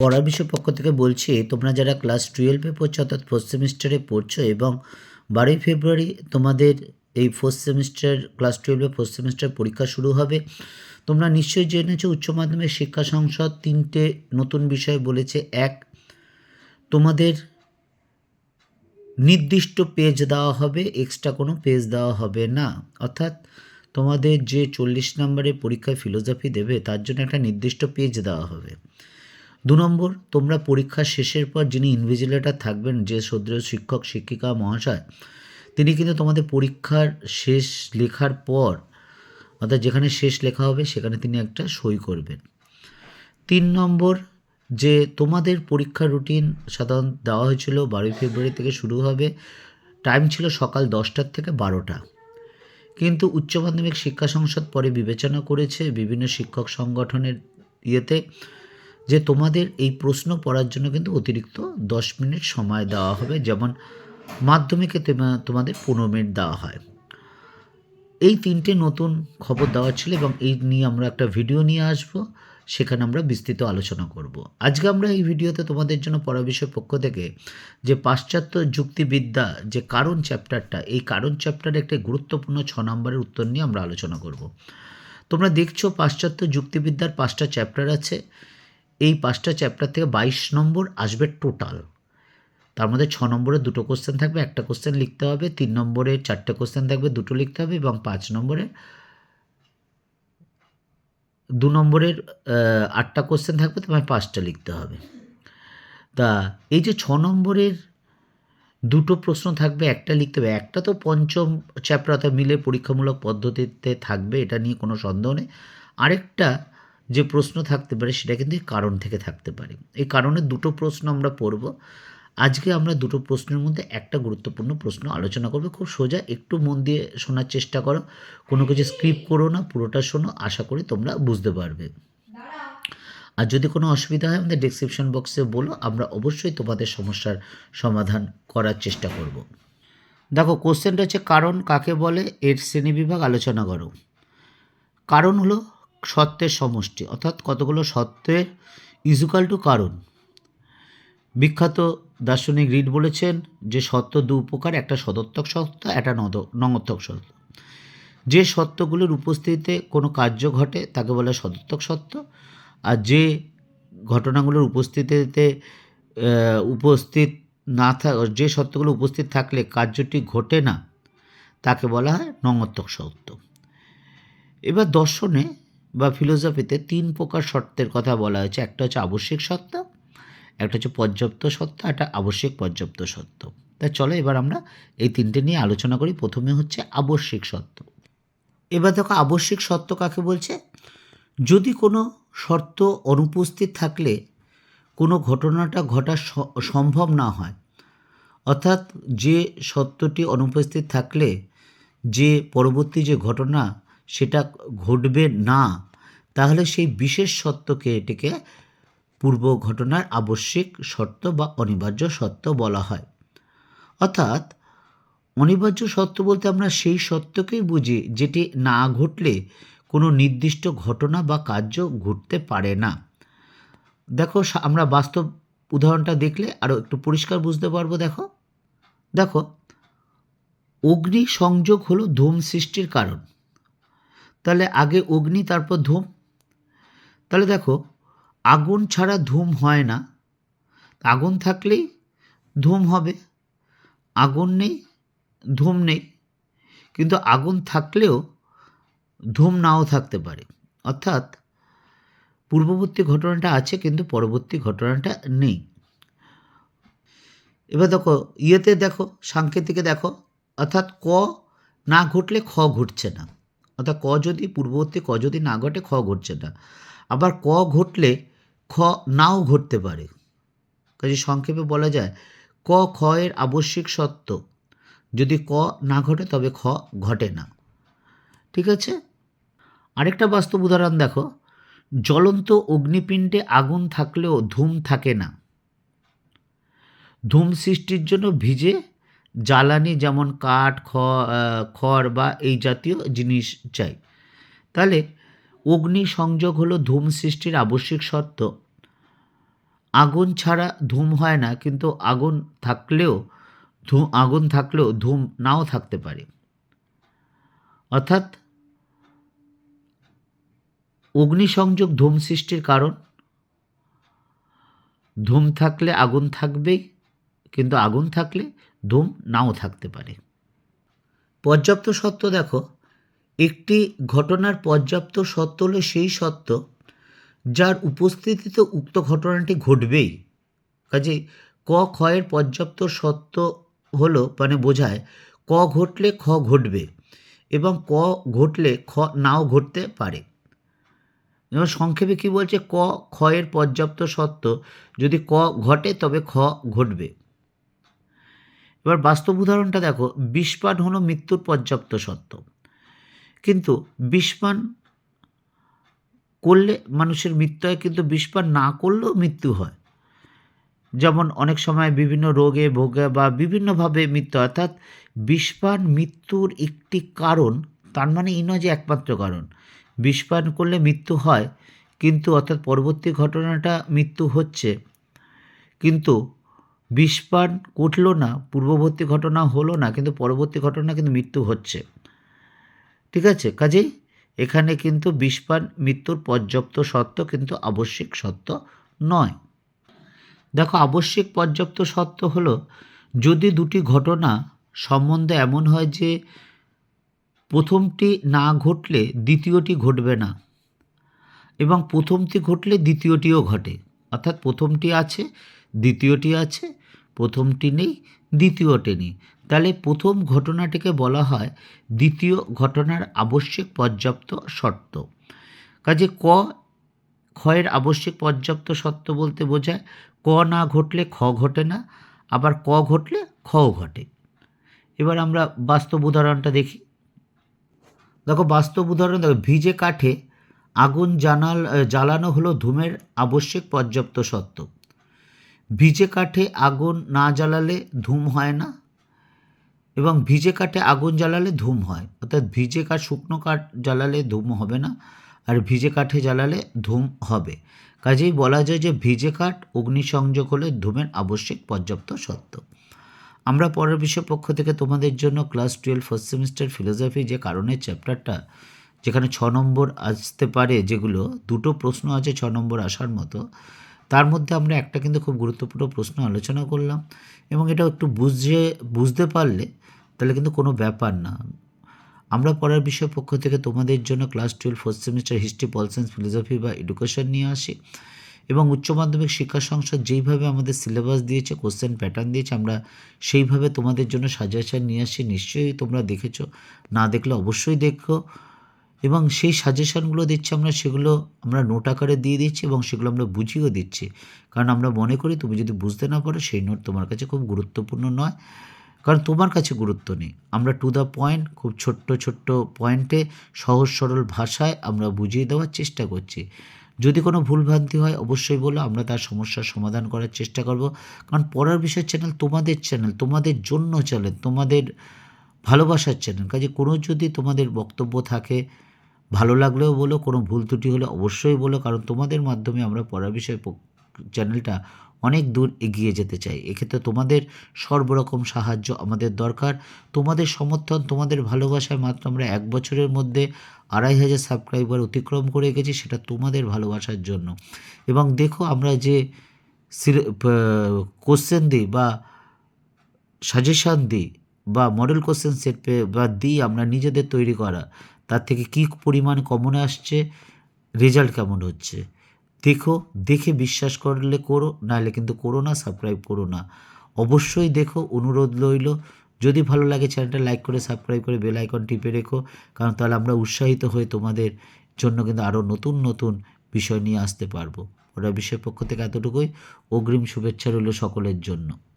পড়ার বিষয় পক্ষ থেকে বলছি, তোমরা যারা ক্লাস টুয়েলভে পড়ছো, অর্থাৎ ফোর্থ সেমিস্টারে পড়ছো এবং বারোই ফেব্রুয়ারি তোমাদের এই ফোর্থ সেমিস্টার ক্লাস টুয়েলভে ফোর্থ সেমিস্টার পরীক্ষা শুরু হবে। তোমরা নিশ্চয়ই জেনেছো, উচ্চ মাধ্যমিক শিক্ষা সংসদ তিনটে নতুন বিষয় বলেছে। এক, তোমাদের নির্দিষ্ট পেজ দেওয়া হবে এক্সট্রা কোনো পেজ দেওয়া হবে না। অর্থাৎ তোমাদের যে চল্লিশ নম্বরের পরীক্ষায় ফিলোসফি দেবে, তার জন্য একটা নির্দিষ্ট পেজ দেওয়া হবে। দু নম্বর, তোমরা পরীক্ষা শেষের পর যিনি ইনভিজিলেটার থাকবেন, যে শ্রদ্ধেয় শিক্ষক, শিক্ষিকা, মহাশয়, তিনি কিন্তু তোমাদের পরীক্ষার শেষ লেখার পর, অর্থাৎ যেখানে শেষ লেখা হবে, সেখানে তিনি একটা সই করবেন। তিন নম্বর, যে তোমাদের পরীক্ষা রুটিন সাধারণত দেওয়া হয়েছিল বারোই ফেব্রুয়ারি থেকে শুরু হবে টাইম ছিল সকাল দশটার থেকে বারোটা। কিন্তু উচ্চ মাধ্যমিক শিক্ষা সংসদ পরে বিবেচনা করেছে বিভিন্ন শিক্ষক সংগঠনের ইয়েতে যে তোমাদের এই প্রশ্ন পড়ার জন্য কিন্তু অতিরিক্ত দশ মিনিট সময় দেওয়া হবে। যেমন মাধ্যমিকে তোমা- তোমাদের পনেরো মিনিট দেওয়া হয়। এই তিনটে নতুন খবর দেওয়া ছিল এবং এই নিয়ে আমরা একটা ভিডিও নিয়ে আসব। সেখানে আমরা বিস্তৃত আলোচনা করব। আজকে আমরা এই ভিডিওতে তোমাদের জন্য বিষয় পক্ষ থেকে যে পাশ্চাত্য যুক্তিবিদ্যা যে কারণ চ্যাপ্টারটা, এই কারণ চ্যাপ্টারে একটি গুরুত্বপূর্ণ ছ নম্বরের উত্তর নিয়ে আমরা আলোচনা করব। তোমরা দেখছ পাশ্চাত্য যুক্তিবিদ্যার পাঁচটা চ্যাপ্টার আছে। এই পাঁচটা চ্যাপ্টার থেকে বাইশ নম্বর আসবে টোটাল তার মধ্যে ছ নম্বরে দুটো কোশ্চেন থাকবে, একটা কোশ্চেন লিখতে হবে, তিন নম্বরে চারটে কোশ্চেন থাকবে, দুটো লিখতে হবে এবং পাঁচ নম্বরে দু নম্বরের আটটা কোশ্চেন থাকবে তোমায় পাঁচটা লিখতে হবে। তা এই যে ছ নম্বরের দুটো প্রশ্ন থাকবে, একটা লিখতে হবে। একটা তো পঞ্চম চ্যাপ্টার অর্থাৎ মিলে পরীক্ষামূলক পদ্ধতিতে থাকবে, এটা নিয়ে কোনো সন্দেহ নেই। আরেকটা যে প্রশ্ন থাকতে পারে সেটা কিন্তু এই কারণ থেকে থাকতে পারে। এই কারণে দুটো প্রশ্ন আমরা পড়ব। আজকে আমরা দুটো প্রশ্নের মধ্যে একটা গুরুত্বপূর্ণ প্রশ্ন আলোচনা করব। খুব সোজা, একটু মন দিয়ে শোনার চেষ্টা করো। কোনো কিছু স্ক্রিপ্ট করো না, পুরোটা শোনো। আশা করি তোমরা বুঝতে পারবে। আর যদি কোনো অসুবিধা হয়, আমাদের ডিসক্রিপশন বক্সে বলো। আমরা অবশ্যই তোমাদের সমস্যার সমাধান করার চেষ্টা করব। দেখো কোশ্চেনটা হচ্ছে কারণ কাকে বলে? এর শ্রেণীবিভাগ আলোচনা করো। কারণ হলো সত্যের সমষ্টি, অর্থাৎ কতগুলো সত্যের ইজুকাল টু কারণ। বিখ্যাত দার্শনিক রিড বলেছেন, যে সত্য দু প্রকার একটা সদর্থক সত্য, একটা নদ নঙর্থক সত্য। যে সত্যগুলোর উপস্থিতিতে কোনো কার্য ঘটে, তাকে বলে সদর্থক সত্য। আর যে ঘটনাগুলোর উপস্থিতিতে উপস্থিত না থাক যে সত্যগুলো উপস্থিত থাকলে কার্যটি ঘটে না, তাকে বলা হয় নঙর্থক সত্য। এবার দর্শনে বা ফিলোসফিতে তিন প্রকার শর্তের কথা বলা হয়েছে। একটা হচ্ছে আবশ্যিক সত্য, একটা হচ্ছে পর্যাপ্ত সত্য একটা আবশ্যিক পর্যাপ্ত সত্য। তা চলো এবার আমরা এই তিনটে নিয়ে আলোচনা করি। প্রথমে হচ্ছে আবশ্যিক সত্য। এবার দেখো আবশ্যিক সত্য কাকে বলছে? যদি কোনো শর্ত অনুপস্থিত থাকলে কোনো ঘটনাটা ঘটা সম্ভব না হয়, অর্থাৎ যে সত্যটি অনুপস্থিত থাকলে যে পরবর্তী যে ঘটনা সেটা ঘটবে না। তাহলে সেই বিশেষ সত্যকে এটিকে পূর্ব ঘটনার আবশ্যিক শর্ত বা অনিবার্য সত্য বলা হয়। অর্থাৎ অনিবার্য সত্য বলতে আমরা সেই সত্যকেই বুঝি যেটি না ঘটলে কোনো নির্দিষ্ট ঘটনা বা কার্য ঘটতে পারে না। দেখো আমরা বাস্তব উদাহরণটা দেখলে আরও একটু পরিষ্কার বুঝতে পারব, দেখো। দেখো অগ্নি সংযোগ হলো ধূম সৃষ্টির কারণ। তাহলে আগে অগ্নি, তারপর ধূম। তাহলে দেখো, আগুন ছাড়া ধূম হয় না। আগুন থাকলেই ধূম হবে। আগুন নেই, ধূম নেই। কিন্তু আগুন থাকলেও ধূম নাও থাকতে পারে। অর্থাৎ পূর্ববর্তী ঘটনাটা আছে, কিন্তু পরবর্তী ঘটনাটা নেই। এবার দেখো, ইয়েতে দেখো, সাংকেতিকে দেখো। অর্থাৎ ক না ঘটলে খ ঘটছে না। অর্থাৎ ক যদি পূর্ববর্তী, ক যদি না ঘটে, খ ঘটছে না। আবার ক ঘটলে খ নাও ঘটতে পারে। কাজে সংক্ষেপে বলা যায়, ক খ এর আবশ্যিক সত্য। যদি ক না ঘটে, তবে খ ঘটে না। ঠিক আছে? আরেকটা বাস্তব উদাহরণ দেখো। জ্বলন্ত অগ্নিপিণ্ডে আগুন থাকলেও ধূম থাকে না। ধূম সৃষ্টির জন্য ভিজে জ্বালানি যেমন কাঠ খড় বা এই জাতীয় জিনিস চাই। তাহলে অগ্নি সংযোগ হলো ধূম সৃষ্টির আবশ্যিক শর্ত। আগুন ছাড়া ধূম হয় না, কিন্তু আগুন থাকলেও ধূ, আগুন থাকলেও ধূম নাও থাকতে পারে। অর্থাৎ অগ্নিসংযোগ ধূম সৃষ্টির কারণ। ধূম থাকলে আগুন থাকবেই, কিন্তু আগুন থাকলে ধূম নাও থাকতে পারে। পর্যাপ্ত সত্য দেখো, একটি ঘটনার পর্যাপ্ত সত্য হলো সেই সত্য যার উপস্থিতিতে উক্ত ঘটনাটি ঘটবেই। কাজে ক ক্ষয়ের পর্যাপ্ত সত্য হলো মানে বোঝায় ক ঘটলে খ ঘটবে এবং ক ঘটলে খ নাও ঘটতে পারে। যেমন সংক্ষেপে কী বলছে? ক ক্ষয়ের পর্যাপ্ত সত্য, যদি ক ঘটে তবে খ ঘটবে। এবার বাস্তব উদাহরণটা দেখো বিষপান হলো মৃত্যুর পর্যাপ্ত সত্য। কিন্তু বিষপান করলে মানুষের মৃত্যু হয় কিন্তু বিষপান না করলেও মৃত্যু হয়। যেমন অনেক সময় বিভিন্ন রোগে, ভোগে বা বিভিন্নভাবে মৃত্যু অর্থাৎ বিষপান মৃত্যুর একটি কারণ, তার মানে এই নয় যে একমাত্র কারণ। বিষপান করলে মৃত্যু হয়, কিন্তু অর্থাৎ পরবর্তী ঘটনাটা মৃত্যু হচ্ছে। কিন্তু বিষপান ঘটলো না, পূর্ববর্তী ঘটনা হলো না, কিন্তু পরবর্তী ঘটনা কিন্তু মৃত্যু হচ্ছে। ঠিক আছে? কাজেই এখানে কিন্তু বিষপান মৃত্যুর পর্যাপ্ত সত্য কিন্তু আবশ্যিক সত্য নয়। দেখো, আবশ্যিক পর্যাপ্ত সত্য হলো যদি দুটি ঘটনা সম্বন্ধে এমন হয় যে প্রথমটি না ঘটলে দ্বিতীয়টি ঘটবে না এবং প্রথমটি ঘটলে দ্বিতীয়টিও ঘটে, অর্থাৎ প্রথমটি আছে দ্বিতীয়টি আছে, প্রথমটি নেই, দ্বিতীয়টি নেই। তাহলে প্রথম ঘটনাটিকে বলা হয় দ্বিতীয় ঘটনার আবশ্যিক পর্যাপ্ত শর্ত। কাজে ক, ক্ষয়ের আবশ্যিক পর্যাপ্ত শর্ত বলতে বোঝায় ক না ঘটলে খ ঘটে না, আবার ক ঘটলে খও ঘটে। এবার আমরা বাস্তব উদাহরণটা দেখি। দেখো বাস্তব উদাহরণ, দেখো ভিজে কাঠে আগুন জানাল, জ্বালানো হলো ধূমের আবশ্যিক পর্যাপ্ত সত্য ভিজে কাঠে আগুন না জ্বালালে ধূম হয় না? এবং ভিজে কাঠে আগুন জ্বালালে ধূম হয়। অর্থাৎ ভিজে কাঠ, শুকনো কাঠ জ্বালালে ধূম হবে না, আর ভিজে কাঠে জ্বালালে ধূম হবে। কাজেই বলা যায় যে ভিজে কাঠ অগ্নিসংযোগ হলে ধূমের আবশ্যিক পর্যাপ্ত সত্য আমরা পরের বিষয় পক্ষ থেকে তোমাদের জন্য class twelve first semester philosophy যে কারণের চ্যাপ্টারটা, যেখানে ছ নম্বর আসতে পারে, যেগুলো দুটো প্রশ্ন আছে ছ নম্বর আসার মতো তার মধ্যে আমরা একটা কিন্তু খুব গুরুত্বপূর্ণ প্রশ্ন আলোচনা করলাম এবং এটা একটু বুঝে, বুঝতে পারলে তাহলে কিন্তু কোনো ব্যাপার না। আমরা পড়ার বিষয় পক্ষ থেকে তোমাদের জন্য class twelve first semester history pol science philosophy বা এডুকেশন নিয়ে আসি এবং উচ্চ মাধ্যমিক শিক্ষা সংসদ যেইভাবে আমাদের সিলেবাস দিয়েছে কোশ্চেন প্যাটার্ন দিয়েছে, আমরা সেইভাবে তোমাদের জন্য সাজেশন নিয়ে আসি। নিশ্চয়ই তোমরা দেখেছ, না দেখলে অবশ্যই দেখো। এবং সেই সাজেশনগুলো দিচ্ছি আমরা, সেগুলো আমরা নোট আকারে দিয়ে দিচ্ছি এবং সেগুলো আমরা বুঝিয়েও দিচ্ছি। কারণ আমরা মনে করি তুমি যদি বুঝতে না পারো, সেই নোট তোমার কাছে খুব গুরুত্বপূর্ণ নয়। কারণ তোমার কাছে গুরুত্ব নেই। আমরা টু দ্য পয়েন্ট খুব ছোট্ট ছোট্ট পয়েন্টে সহজ, সরল ভাষায় আমরা বুঝিয়ে দেওয়ার চেষ্টা করছি। যদি কোনো ভুলভ্রান্তি হয়, অবশ্যই বলো, আমরা তার সমস্যার সমাধান করার চেষ্টা করব। কারণ পড়ার বিষয় চ্যানেল তোমাদের চ্যানেল তোমাদের জন্য চ্যানেল তোমাদের ভালোবাসার চ্যানেল কাজে কোনো যদি তোমাদের বক্তব্য থাকে ভালো লাগলেও বলো, কোনো ভুল ত্রুটি হলে অবশ্যই বলো, কারণ তোমাদের মাধ্যমে আমরা পড়া বিষয় চ্যানেলটা অনেক দূর এগিয়ে যেতে চাই। এক্ষেত্রে তোমাদের সর্বরকম সাহায্য আমাদের দরকার। তোমাদের সমর্থন, তোমাদের ভালোবাসায় মাত্র আমরা এক বছরের মধ্যে আড়াই হাজার সাবস্ক্রাইবার অতিক্রম করে গেছি সেটা তোমাদের ভালোবাসার জন্য। এবং দেখো, আমরা যে কোশ্চেন দিই বা সাজেশান দিই বা মডেল কোশ্চেন সেট পে বা দিই আমরা নিজেদের তৈরি করা তার থেকে কী পরিমাণ কমনে আসছে রেজাল্ট কেমন হচ্ছে? দেখো, দেখে বিশ্বাস করলে করো, নাহলে কিন্তু করো না সাবস্ক্রাইব করো না। অবশ্যই দেখো, অনুরোধ রইল, যদি ভালো লাগে চ্যানেলটা লাইক করে সাবস্ক্রাইব করে বেল আইকন টিপে রেখো, কারণ তাহলে আমরা উৎসাহিত হয়ে তোমাদের জন্য কিন্তু আরও নতুন নতুন বিষয় নিয়ে আসতে পারব। ওরা বিষয়ের পক্ষ থেকে এতটুকুই। অগ্রিম শুভেচ্ছা রইল সকলের জন্য।